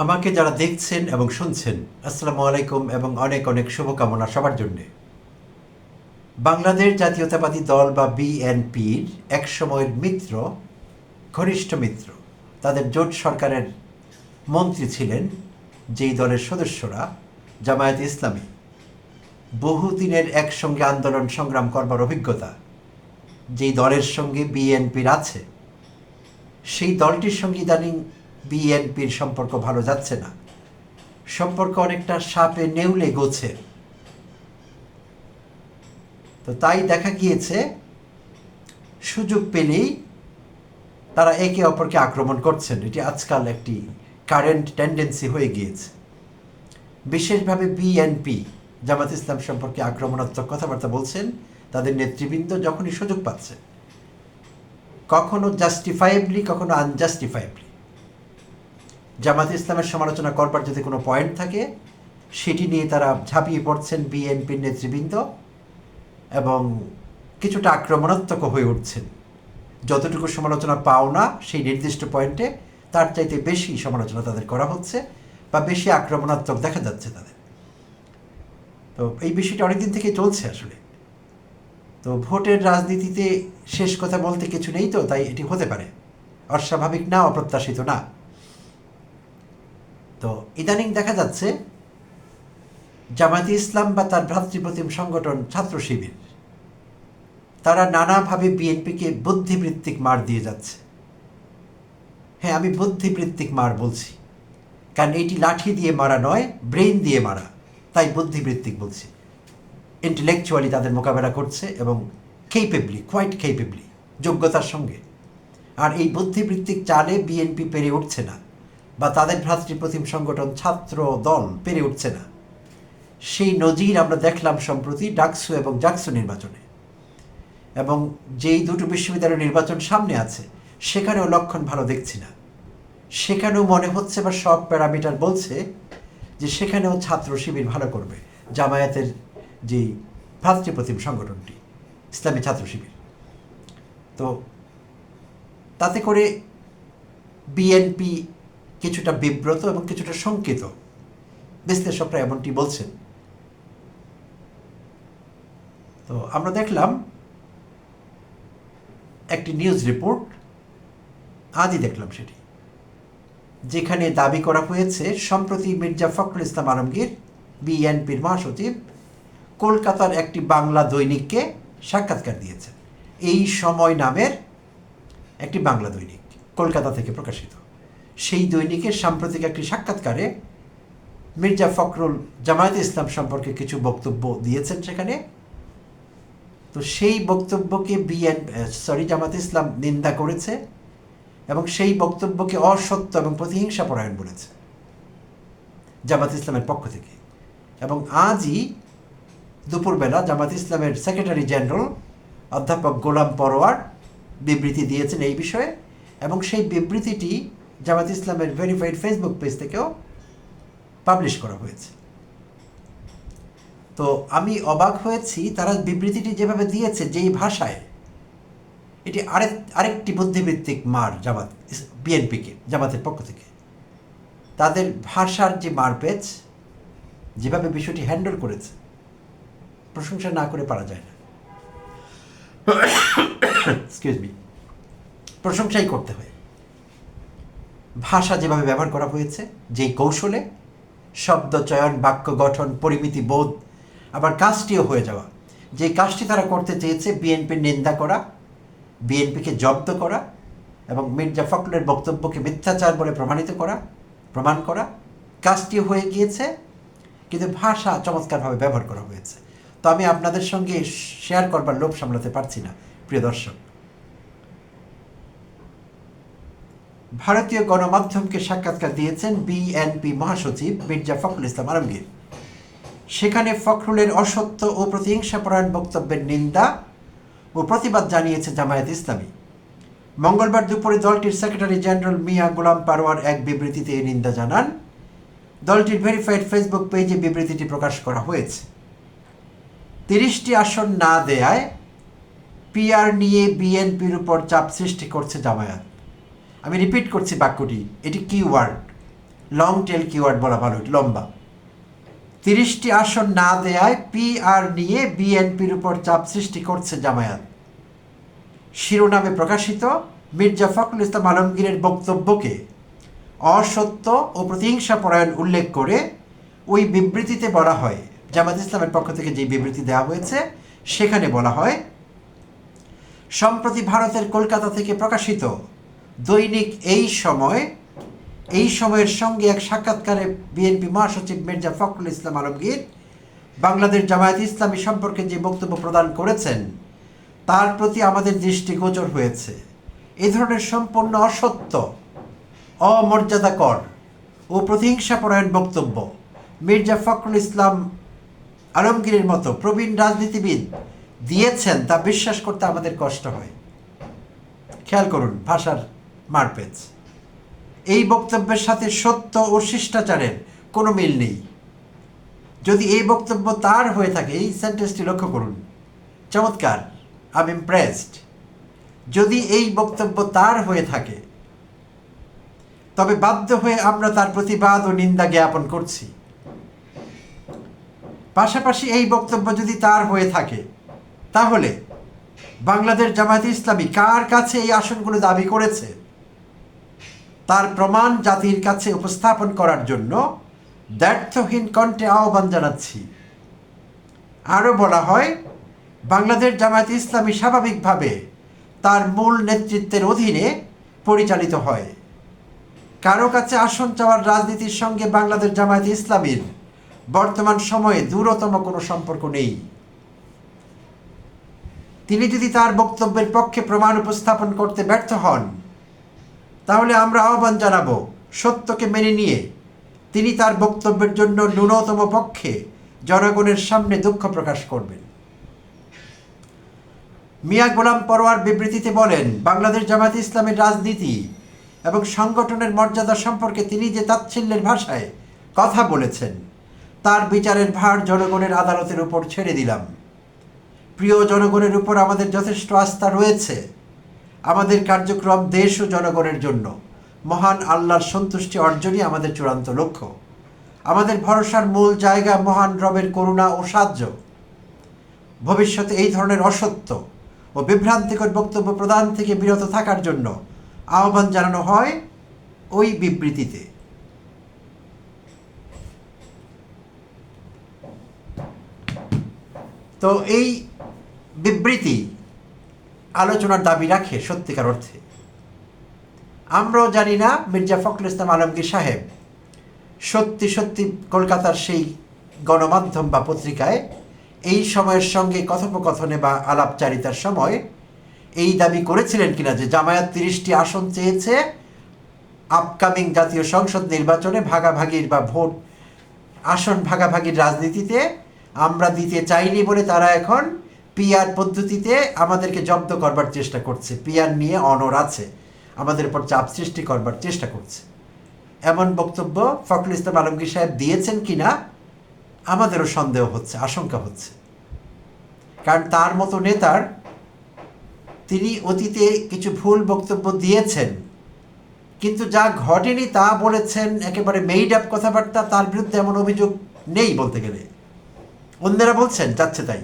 আমাকে যারা দেখছেন এবং শুনছেন, আসসালামু আলাইকুম এবং অনেক অনেক শুভকামনা সবার জন্যে। বাংলাদেশ জাতীয়তাবাদী দল বা বিএনপির এক সময়ের মিত্র, ঘনিষ্ঠ মিত্র, তাদের জোট সরকারের মন্ত্রী ছিলেন যেই দলের সদস্যরা জামায়াত ইসলামী। বহুদিনের একসঙ্গে আন্দোলন সংগ্রাম করবার অভিজ্ঞতা যেই দলের সঙ্গে বিএনপির আছে, সেই দলটির সঙ্গে ইদানিং বিএনপির সম্পর্ক ভালো যাচ্ছে না। সম্পর্ক অনেকটা সাপে নেউলে গোছে। তো তাই দেখা গিয়েছে, সুযোগ পেলেই তারা একে অপরকে আক্রমণ করছেন। এটি আজকাল একটি কারেন্ট টেন্ডেন্সি হয়ে গিয়েছে। বিশেষভাবে বিএনপি, জামাত ইসলাম সম্পর্কে আক্রমণাত্মক কথাবার্তা বলছেন, তাদের নেতৃবৃন্দ যখনই সুযোগ পাচ্ছে, কখনো জাস্টিফাইবলি কখনো আনজাস্টিফাইবলি জামাত ইসলামের সমালোচনা করবার যদি কোনো পয়েন্ট থাকে, সেটি নিয়ে তারা ঝাঁপিয়ে পড়ছেন বিএনপির নেতৃবৃন্দ এবং কিছুটা আক্রমণাত্মক হয়ে উঠছেন। যতটুকু সমালোচনা পাও না, সেই নির্দিষ্ট পয়েন্টে তার চাইতে বেশি সমালোচনা তাদের করা হচ্ছে বা বেশি আক্রমণাত্মক দেখা যাচ্ছে তাদের। তো এই বিষয়টা অনেকদিন থেকে চলছে আসলে। তো ভোটের রাজনীতিতে শেষ কথা বলতে কিছু নেই তো, তাই এটি হতে পারে। অস্বাভাবিক না, অপ্রত্যাশিত না। তো ইদানিং দেখা যাচ্ছে জামায়াতে ইসলাম বা তার ভ্রাতৃপ্রতিম সংগঠন ছাত্র শিবির। তারা নানাভাবে বিএনপিকে বুদ্ধিবৃত্তিক মার দিয়ে যাচ্ছে। হ্যাঁ আমি বুদ্ধিবৃত্তিক মার বলছি। কারণ এটি লাঠি দিয়ে মারা নয় ব্রেন দিয়ে মারা। তাই বুদ্ধিবৃত্তিক বলছি। ইন্টেলেকচুয়ালি তাদের মোকাবেলা করছে এবং কেপেবলি কোয়াইট কেপেবলি যোগ্যতার সঙ্গে। আর এই বুদ্ধিবৃত্তিক চালে বিএনপি পেরে উঠছে না। বা তাদের ভ্রাতৃপ্রতিম সংগঠন ছাত্র দল পেরে উঠছে না। সেই নজির আমরা দেখলাম সম্প্রতি ডাকসু এবং জাকসু নির্বাচনে। এবং যেই দুটো বিশ্ববিদ্যালয় নির্বাচন সামনে আছে, সেখানেও লক্ষণ ভালো দেখছি না। সেখানেও মনে হচ্ছে বা সব প্যারামিটার বলছে যে সেখানেও ছাত্র শিবির ভালো করবে, জামায়াতের যে ভ্রাতৃপ্রতিম সংগঠনটি, ইসলামী ছাত্র শিবির। তো তাতে করে বিএনপি কিছুটা বিব্রত এবং কিছুটা শঙ্কিত। বিশ্লেষকরা এমনটি বলছেন। তো আমরা দেখলাম, একটি নিউজ রিপোর্ট, আজই দেখলাম সেটি, যেখানে দাবি করা হয়েছে, সম্প্রতি মির্জা ফখরুল ইসলাম আলমগীর, বিএনপির মহাসচিব, কলকাতার একটি বাংলা দৈনিককে সাক্ষাৎকার দিয়েছেন। এই সময় নামের একটি বাংলা দৈনিক, কলকাতা থেকে প্রকাশিত। সেই দৈনিকের সাম্প্রতিক একটি সাক্ষাৎকারে মির্জা ফখরুল জামায়াত ইসলাম সম্পর্কে কিছু বক্তব্য দিয়েছেন সেখানে। তো সেই বক্তব্যকে বিএন সরি জামাত ইসলাম নিন্দা করেছে এবং সেই বক্তব্যকে অসত্য এবং প্রতিহিংসা পরায়ণ বলেছে জামাত ইসলামের পক্ষ থেকে। এবং আজই দুপুরবেলা জামাত ইসলামের সেক্রেটারি জেনারেল অধ্যাপক গোলাম পরোয়ার বিবৃতি দিয়েছেন এই বিষয়ে এবং সেই বিবৃতিটি জামাত ইসলামের ভেরিফাইড ফেসবুক পেজ থেকেও পাবলিশ করা হয়েছে। তো আমি অবাক হয়েছি, তারা বিবৃতিটি যেভাবে দিয়েছে, যেই ভাষায়, এটি আরেক, আরেকটি বুদ্ধিবৃত্তিক মার জামাত বিএনপিকে, জামাতের পক্ষ থেকে। তাদের ভাষার যে মারপেচ, যেভাবে বিষয়টি হ্যান্ডেল করেছে, প্রশংসা না করে পারা যায় না। প্রশংসাই করতে হয়। ভাষা যেভাবে ব্যবহার করা হয়েছে, যেই কৌশলে শব্দ চয়ন, বাক্য গঠন, পরিমিতি বোধ আবার কাজটিও হয়ে যাওয়া। যে কাজটি তারা করতে চেয়েছে বিএনপির নিন্দা করা বিএনপিকে জব্দ করা এবং মির্জা ফখরুলের বক্তব্যকে মিথ্যাচার বলে প্রমাণিত করা, প্রমাণ করা কাজটি হয়ে গিয়েছে, কিন্তু ভাষা চমৎকারভাবে ব্যবহার করা হয়েছে। তো আমি আপনাদের সঙ্গে শেয়ার করবার লোভ সামলাতে পারছি না, প্রিয় দর্শক। ভারতীয় গণমাধ্যমকে সাক্ষাৎকার দিয়েছেন বিএনপি মহাসচিব মির্জা ফখরুল ইসলাম আলমগীর। সেখানে ফখরুলের অসত্য ও প্রতিহিংসাপরায়ণ বক্তব্যের নিন্দা ও প্রতিবাদ জানিয়েছে জামায়াত ইসলামী। মঙ্গলবার দুপুরে দলটির সেক্রেটারি জেনারেল মিয়া গোলাম পারোয়ার এক বিবৃতিতে এই নিন্দা জানান, দলটির ভেরিফাইড ফেসবুক পেজে বিবৃতিটি প্রকাশ করা হয়েছে। তিরিশটি আসন না দেয়ায় পিআর নিয়ে বিএনপির উপর চাপ সৃষ্টি করছে জামায়াত। আমি রিপিট করছি বাক্যটি। এটি কিওয়ার্ড লং টেল কিওয়ার্ড বলা ভালো, এটা লম্বা। তিরিশটি আসন না দেয়ায় পিআর নিয়ে বিএনপির উপর চাপ সৃষ্টি করছে জামায়াত। শিরোনামে প্রকাশিত মির্জা ফখরুল ইসলাম আলমগীরের বক্তব্যকে অসত্য ও প্রতিহিংসা পরায়ণ উল্লেখ করে ওই বিবৃতিতে বলা হয়। জামাত ইসলামের পক্ষ থেকে যে বিবৃতি দেওয়া হয়েছে, সেখানে বলা হয়, সম্প্রতি ভারতের কলকাতা থেকে প্রকাশিত দৈনিক এই সময়, এই সময়ের সঙ্গে এক সাক্ষাৎকারে বিএনপি মহাসচিব মির্জা ফখরুল ইসলাম আলমগীর বাংলাদেশ জামায়াত ইসলামী সম্পর্কে যে বক্তব্য প্রদান করেছেন, তার প্রতি আমাদের দৃষ্টি গোচর হয়েছে। এ ধরনের সম্পূর্ণ অসত্য, অমর্যাদাকর ও প্রতিহিংসাপরায়ণ বক্তব্য মির্জা ফখরুল ইসলাম আলমগীরের মতো প্রবীণ রাজনীতিবিদ দিয়েছেন তা বিশ্বাস করতে আমাদের কষ্ট হয়। খেয়াল করুন, ভাষার মারপেচ। এই বক্তব্যের সাথে সত্য ও শিষ্টাচারের কোনো মিল নেই। যদি এই বক্তব্য তার হয়ে থাকে, এই সেন্টেন্সটি লক্ষ্য করুন। চমৎকার আই ইমপ্রেসড যদি এই বক্তব্য তার হয়ে থাকে, তবে বাধ্য হয়ে আমরা তার প্রতিবাদ ও নিন্দা জ্ঞাপন করছি। পাশাপাশি এই বক্তব্য যদি তার হয়ে থাকে, তাহলে বাংলাদেশ জামায়াত ইসলামী কার কাছে এই আসনগুলো দাবি করেছে? তার প্রমাণ জাতির কাছে উপস্থাপন করার জন্য দ্ব্যর্থহীন কণ্ঠে আহ্বান জানাচ্ছি। আরও বলা হয়, বাংলাদেশ জামায়াত ইসলামী স্বাভাবিকভাবে তার মূল নেতৃত্বের অধীনে পরিচালিত হয়। কারও কাছে আসন চাওয়ার রাজনীতির সঙ্গে বাংলাদেশ জামায়াত ইসলামীর বর্তমান সময়ে দূরতম কোনো সম্পর্ক নেই। তিনি যদি তার বক্তব্যের পক্ষে প্রমাণ উপস্থাপন করতে ব্যর্থ হন তাহলে আমরা আহ্বান জানাব সত্যকে মেনে নিয়ে। তিনি তার বক্তব্যের জন্য ন্যূনতম পক্ষে জনগণের সামনে দুঃখ প্রকাশ করবেন। মিয়া গোলাম পরোয়ার বিবৃতিতে বলেন, বাংলাদেশ জামায়াত ইসলামের রাজনীতি এবং সংগঠনের মর্যাদা সম্পর্কে তিনি যে তাচ্ছিল্যের ভাষায় কথা বলেছেন, তার বিচারের ভার জনগণের আদালতের উপর ছেড়ে দিলাম। প্রিয় জনগণের উপর আমাদের যথেষ্ট আস্থা রয়েছে। আমাদের কার্যক্রম দেশ ও জনগণের জন্য। মহান আল্লাহর সন্তুষ্টি অর্জনই আমাদের চূড়ান্ত লক্ষ্য। আমাদের ভরসার মূল জায়গা মহান রবের করুণা ও সাহায্য। ভবিষ্যতে এই ধরনের অসত্য ও বিভ্রান্তিকর বক্তব্য প্রদান থেকে বিরত থাকার জন্য আহ্বান জানানো হয় ওই বিবৃতিতে। তো এই বিবৃতি আলোচনার দাবি রাখে সত্যিকার অর্থে। আমরাও জানি না মির্জা ফখরুল ইসলাম আলমগীর সাহেব সত্যি সত্যি কলকাতার সেই গণমাধ্যম বা পত্রিকায় এই সময়ের সঙ্গে কথোপকথনে বা আলাপচারিতার সময় এই দাবি করেছিলেন কিনা যে জামায়াত তিরিশটি আসন চেয়েছে আপকামিং জাতীয় সংসদ নির্বাচনে ভাগাভাগির বা ভোট, আসন ভাগাভাগির রাজনীতিতে আমরা দিতে চাইনি বলে তারা এখন পিআর পদ্ধতিতে আমাদেরকে জব্দ করবার চেষ্টা করছে। পিয়ার নিয়ে অনর আছে। আমাদের উপর চাপ সৃষ্টি করবার চেষ্টা করছে। এমন বক্তব্য ফখরুল ইসলাম আলমগীর সাহেব দিয়েছেন কিনা, আমাদেরও সন্দেহ হচ্ছে, আশঙ্কা হচ্ছে। কারণ তার মতো নেতার তিনি অতীতে কিছু ভুল বক্তব্য দিয়েছেন, কিন্তু যা ঘটেনি তা বলেছেন, একেবারে মেইড আপ কথাবার্তা, তার বিরুদ্ধে এমন অভিযোগ নেই বলতে গেলে। অন্যরা বলছেন, যাচ্ছে তাই।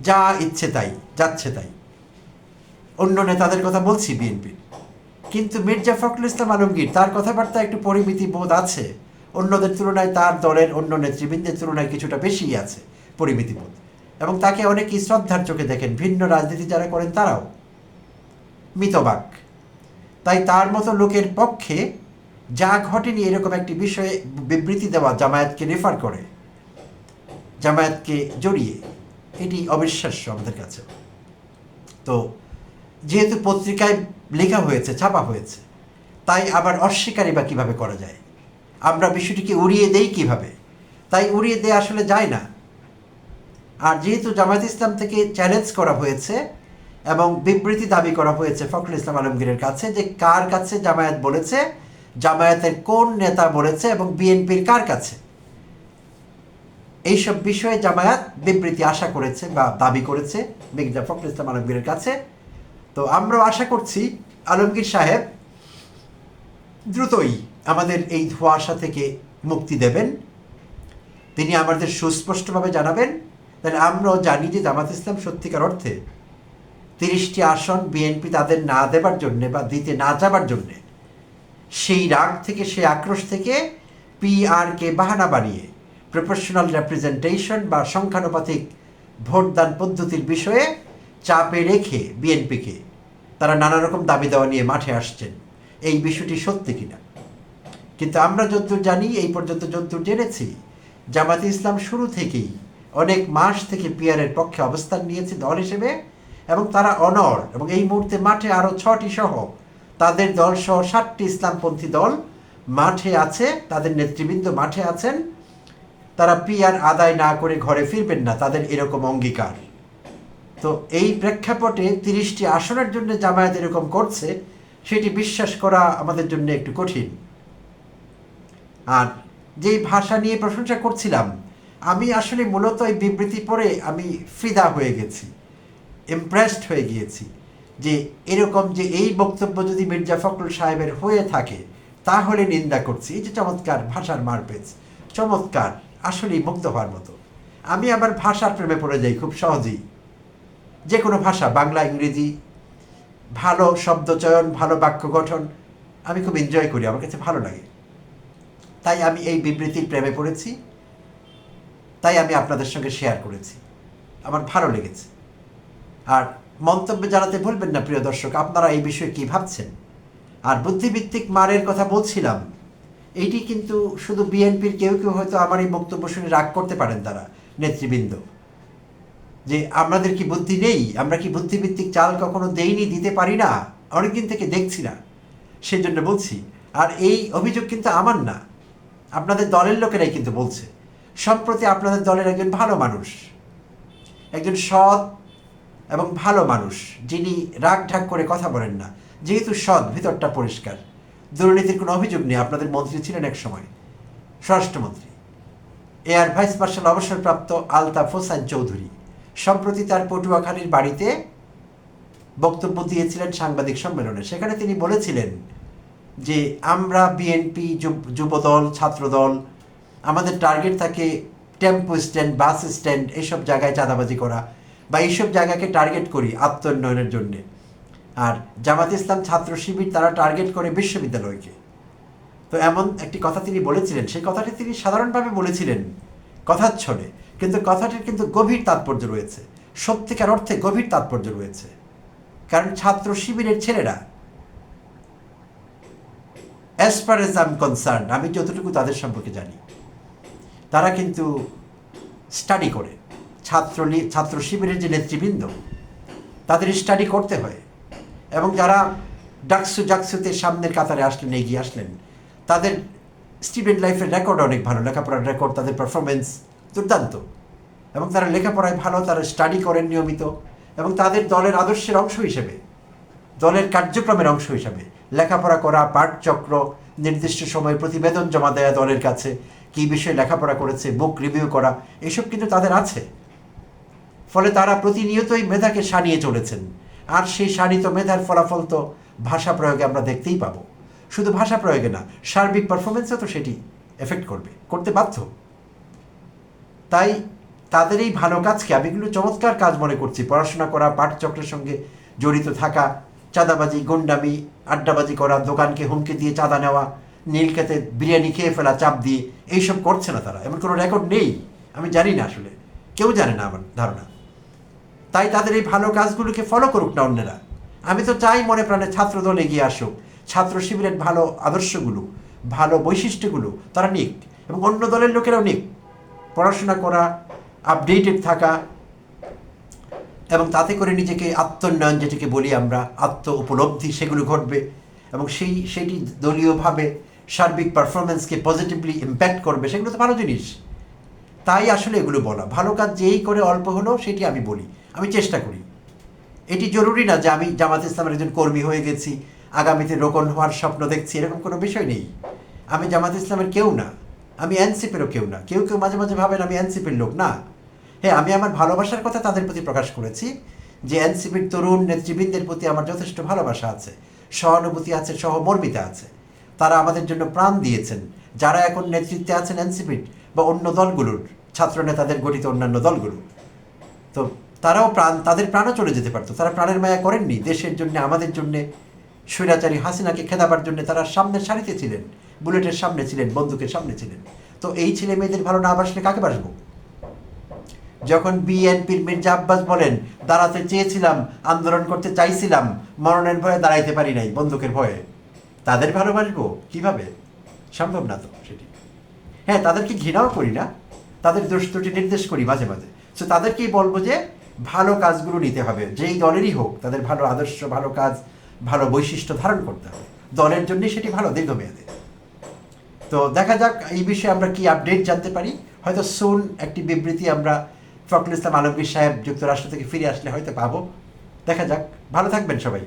যা ইচ্ছে তাই, যাচ্ছে তাই। অন্য নেতাদের কথা বলছি বিএনপির কিন্তু মির্জা ফখরুল ইসলাম আলমগীর, তার কথাবার্তা একটু পরিমিতি বোধ আছে। অন্যদের তুলনায় তার দলের অন্য নেতৃবৃন্দের তুলনায় কিছুটা বেশিই আছে পরিমিতি বোধ। এবং তাকে অনেকেই শ্রদ্ধার চোখে দেখেন, ভিন্ন রাজনীতি যারা করেন তারাও। মিতবাক। তাই তার মতো লোকের পক্ষে যা ঘটেনি এরকম একটি বিষয়ে বিবৃতি দেওয়া জামায়াতকে রেফার করে। জামায়াতকে জড়িয়ে। এটি অবিশ্বাস্য আমাদের কাছে। তো যেহেতু পত্রিকায় লেখা হয়েছে, ছাপা হয়েছে, তাই আবার অস্বীকারী বা কীভাবে করা যায়? আমরা বিষয়টিকে উড়িয়ে দেই কীভাবে? তাই উড়িয়ে দেয়া আসলে যায় না। আর যেহেতু জামায়াত ইসলাম থেকে চ্যালেঞ্জ করা হয়েছে এবং বিবৃতি দাবি করা হয়েছে ফখরুল ইসলাম আলমগীরের কাছে যে কার কাছে জামায়াত বলেছে, জামায়াতের কোন নেতা বলেছে এবং বিএনপির কার কাছে? এইসব বিষয়ে জামায়াত বিবৃতি আশা করেছে বা দাবি করেছে মির্জা ফখরুল ইসলাম আলমগীরের কাছে। তো আমরাও আশা করছি আলমগীর সাহেব দ্রুতই আমাদের এই ধোঁয়াশা থেকে মুক্তি দেবেন। তিনি আমাদের সুস্পষ্টভাবে জানাবেন, তাহলে আমরাও জানি যে জামাত ইসলাম সত্যিকার অর্থে তিরিশটি আসন বিএনপি তাদের না দেবার জন্যে বা দিতে না যাবার জন্যে, সেই রাগ থেকে, সেই আক্রোশ থেকে পিআরকে বাহানা বানিয়ে প্রফেশনাল রেপ্রেজেন্টেশন বা সংখ্যানুপাতিক ভোটদান পদ্ধতির বিষয়ে চাপে রেখে বিএনপিকে তারা নানা রকম দাবি দেওয়া নিয়ে মাঠে আসছেন। এই বিষয়টি সত্যি কিনা? কিন্তু আমরা যতদূর জানি, এই পর্যন্ত যতদূর জেনেছি জামাতে ইসলাম শুরু থেকেই অনেক মাস থেকে পিয়ারের পক্ষে অবস্থান নিয়েছে দল হিসেবে এবং তারা অনর এবং এই মুহূর্তে মাঠে আরও ছটি সহ তাদের দল সহ ষাটটি ইসলামপন্থী দল মাঠে আছে, তাদের নেতৃবৃন্দ মাঠে আছেন। তারা পিয়ার আদায় না করে ঘরে ফিরবেন না, তাদের এরকম অঙ্গীকার। তো এই প্রেক্ষাপটে তিরিশটি আসনের জন্য জামায়াত এরকম করছে, সেটি বিশ্বাস করা আমাদের জন্য একটু কঠিন। আর যেই ভাষা নিয়ে প্রশংসা করছিলাম, আমি আসলে মূলত এই বিবৃতি পড়ে আমি ফিদা হয়ে গেছি ইমপ্রেসড হয়ে গিয়েছি যে এরকম যে এই বক্তব্য যদি মির্জা ফখরুল সাহেবের হয়ে থাকে, তাহলে নিন্দা করছি। এই যে চমৎকার ভাষার মারপেজ চমৎকার। আসলেই মুগ্ধ হওয়ার মতো। আমি আবার ভাষার প্রেমে পড়ে যাই খুব সহজেই। যে কোনো ভাষা, বাংলা, ইংরেজি, ভালো শব্দচয়ন ভালো বাক্য গঠন, আমি খুব এনজয় করি, আমার কাছে ভালো লাগে। তাই আমি এই বিবৃতির প্রেমে পড়েছি। তাই আমি আপনাদের সঙ্গে শেয়ার করেছি। আমার ভালো লেগেছে। আর মন্তব্য জানাতে ভুলবেন না, প্রিয় দর্শক, আপনারা এই বিষয়ে কি ভাবছেন? আর বুদ্ধিভিত্তিক মারের কথা বলছিলাম এইটি কিন্তু শুধু বিএনপির কেউ কেউ হয়তো আমার এই বক্তব্য শুনে রাগ করতে পারেন তারা, নেতৃবৃন্দ। যে আমাদের কি বুদ্ধি নেই? আমরা কি বুদ্ধিভিত্তিক চাল কখনো দেইনি, দিতে পারি না? অনেকদিন থেকে দেখছি না। সেই জন্য বলছি, আর এই অভিযোগ কিন্তু আমার না। আপনাদের দলের লোকেরাই কিন্তু বলছে। সম্প্রতি আপনাদের দলের একজন ভালো মানুষ, একজন সৎ এবং ভালো মানুষ, যিনি রাগ ঢাক করে কথা বলেন না, যেহেতু সৎ, ভিতরটা পরিষ্কার। দুর্নীতির কোনো অভিযোগ নেই। আপনাদের মন্ত্রী ছিলেন এক সময়। স্বরাষ্ট্রমন্ত্রী। এয়ার ভাইস মার্শাল অবসরপ্রাপ্ত আলতাফ হোসাইন চৌধুরী। সম্প্রতি তার পটুয়াখালীর বাড়িতে বক্তব্য দিয়েছিলেন সাংবাদিক সম্মেলনে। সেখানে তিনি বলেছিলেন যে, আমরা বিএনপি যুবদল, ছাত্রদল, আমাদের টার্গেট থাকে টেম্পো স্ট্যান্ড, বাস স্ট্যান্ড এইসব জায়গায় চাঁদাবাজি করা বা এইসব জায়গাকে টার্গেট করি আত্মোন্নয়নের জন্যে। আর জামাত ইসলাম ছাত্র শিবির তারা টার্গেট করে বিশ্ববিদ্যালয়কে। তো এমন একটি কথা তিনি বলেছিলেন, সেই কথাটি তিনি সাধারণভাবে বলেছিলেন কথার ছলে। কিন্তু কথাটির কিন্তু গভীর তাৎপর্য রয়েছে, সত্যিকার অর্থে গভীর তাৎপর্য রয়েছে। কারণ ছাত্র শিবিরের ছেলেরা as far as I'm concerned আমি যতটুকু তাদের সম্পর্কে জানি, তারা কিন্তু স্টাডি করে। ছাত্র ছাত্র শিবিরের যে নেতৃবৃন্দ, তাদের স্টাডি করতে হয়। এবং যারা ডাকসু জাকসুতে সামনের কাতারে আসলেন, এগিয়ে আসলেন, তাদের স্টুডেন্ট লাইফের রেকর্ড অনেক ভালো। লেখাপড়ার রেকর্ড, তাদের পারফরমেন্স দুর্দান্ত। এবং তারা লেখাপড়ায় ভালো, তারা স্টাডি করেন নিয়মিত। এবং তাদের দলের আদর্শের অংশ হিসেবে, দলের কার্যক্রমের অংশ হিসাবে, লেখাপড়া করা, পাঠচক্র, নির্দিষ্ট সময়ে প্রতিবেদন জমা দেয়া দলের কাছে, কী বিষয়ে লেখাপড়া করেছে বুক রিভিউ করা, এসব কিন্তু তাদের আছে। ফলে তারা প্রতিনিয়তই মেধাকে সানিয়ে চলেছেন। আর সেই সানিত মেধার ফলাফল তো ভাষা প্রয়োগে আমরা দেখতেই পাবো। শুধু ভাষা প্রয়োগে না, সার্বিক পারফরমেন্সে তো সেটি এফেক্ট করবে, করতে বাধ্য। তাই তাদের এই ভালো কাজকে আমি এগুলো চমৎকার কাজ মনে করছি। পড়াশোনা করা, পাঠচক্রের সঙ্গে জড়িত থাকা, চাঁদাবাজি, গুন্ডামি, আড্ডাবাজি করা, দোকানকে হুমকি দিয়ে চাঁদা নেওয়া, নীলক্ষেতে বিরিয়ানি খেয়ে ফেলা, চাপ দিয়ে, এইসব করছে না তারা। এমন কোনো রেকর্ড নেই। আমি জানি না আসলে। কেউ জানে না আমার ধারণা। তাই তাদের এই ভালো কাজগুলোকে ফলো করুক না অন্যেরা। আমি তো চাই মনে প্রাণে ছাত্রদল এগিয়ে আসুক। ছাত্র শিবিরের ভালো আদর্শগুলো, ভালো বৈশিষ্ট্যগুলো তারা নিক এবং অন্য দলের লোকেরাও নিক। পড়াশোনা করা আপডেটেড থাকা এবং তাতে করে নিজেকে আত্মোন্নয়ন যেটাকে বলি আমরা, আত্ম উপলব্ধি সেগুলো ঘটবে এবং সেই, সেটি দলীয়ভাবে সার্বিক পারফরমেন্সকে পজিটিভলি ইম্প্যাক্ট করবে, সেগুলো তো ভালো জিনিস। তাই আসলে এগুলো বলা। ভালো কাজ যেই করে অল্প হলেও সেটি আমি বলি। আমি চেষ্টা করি। এটি জরুরি না যে আমি জামাত ইসলামের একজন কর্মী হয়ে গেছি, আগামীতে রোকন হওয়ার স্বপ্ন দেখছি, এরকম কোনো বিষয় নেই। আমি জামাত ইসলামের কেউ না। আমি এনসিপেরও কেউ না। কেউ কেউ মাঝে মাঝে ভাবেন আমি এনসিপির লোক না। হ্যাঁ আমি আমার ভালোবাসার কথা তাদের প্রতি প্রকাশ করেছি যে এনসিপির তরুণ নেতৃবৃন্দের প্রতি আমার যথেষ্ট ভালোবাসা আছে, সহানুভূতি আছে, সহমর্মিতা আছে। তারা আমাদের জন্য প্রাণ দিয়েছেন। যারা এখন নেতৃত্বে আছেন এনসিপির বা অন্য দলগুলোর ছাত্র নেতাদের গঠিত অন্যান্য দলগুলো তো তারাও প্রাণ, তাদের প্রাণও চলে যেতে পারতো। তারা প্রাণের মায়া করেননি। দেশের জন্য, আমাদের জন্য, স্বৈরাচারী হাসিনাকে খেদাবার জন্য তারা সামনের সারিতে ছিলেন। বুলেটের সামনে ছিলেন, বন্দুকের সামনে ছিলেন। তো এই ছেলে মেয়েদের ভালো না বাসলে কাকে বাসবো? যখন বিএনপির মির্জা আব্বাস বলেন, দাঁড়াতে চেয়েছিলাম, আন্দোলন করতে চাইছিলাম, মরণের ভয়ে দাঁড়াইতে পারি নাই বন্দুকের ভয়ে। তাদের ভালোবাসবো কীভাবে? সম্ভব না তো সেটি। হ্যাঁ তাদেরকে ঘৃণাও করি না। তাদের দোষ ত্রুটি নির্দেশ করি মাঝে মাঝে। সো তাদেরকেই বলব যে, ভালো কাজগুলো নিতে হবে। যেই দলেরই হোক, তাদের ভালো আদর্শ, ভালো কাজ, ভালো বৈশিষ্ট্য ধারণ করতে হবে। দলের জন্যই সেটি ভালো, দীর্ঘমেয়াদে। তো দেখা যাক এই বিষয়ে আমরা কি আপডেট জানতে পারি। হয়তো সুন একটি বিবৃতি আমরা ফখরুল ইসলাম আলমগীর সাহেব যুক্তরাষ্ট্র থেকে ফিরে আসলে হয়তো পাবো। দেখা যাক। ভালো থাকবেন সবাই।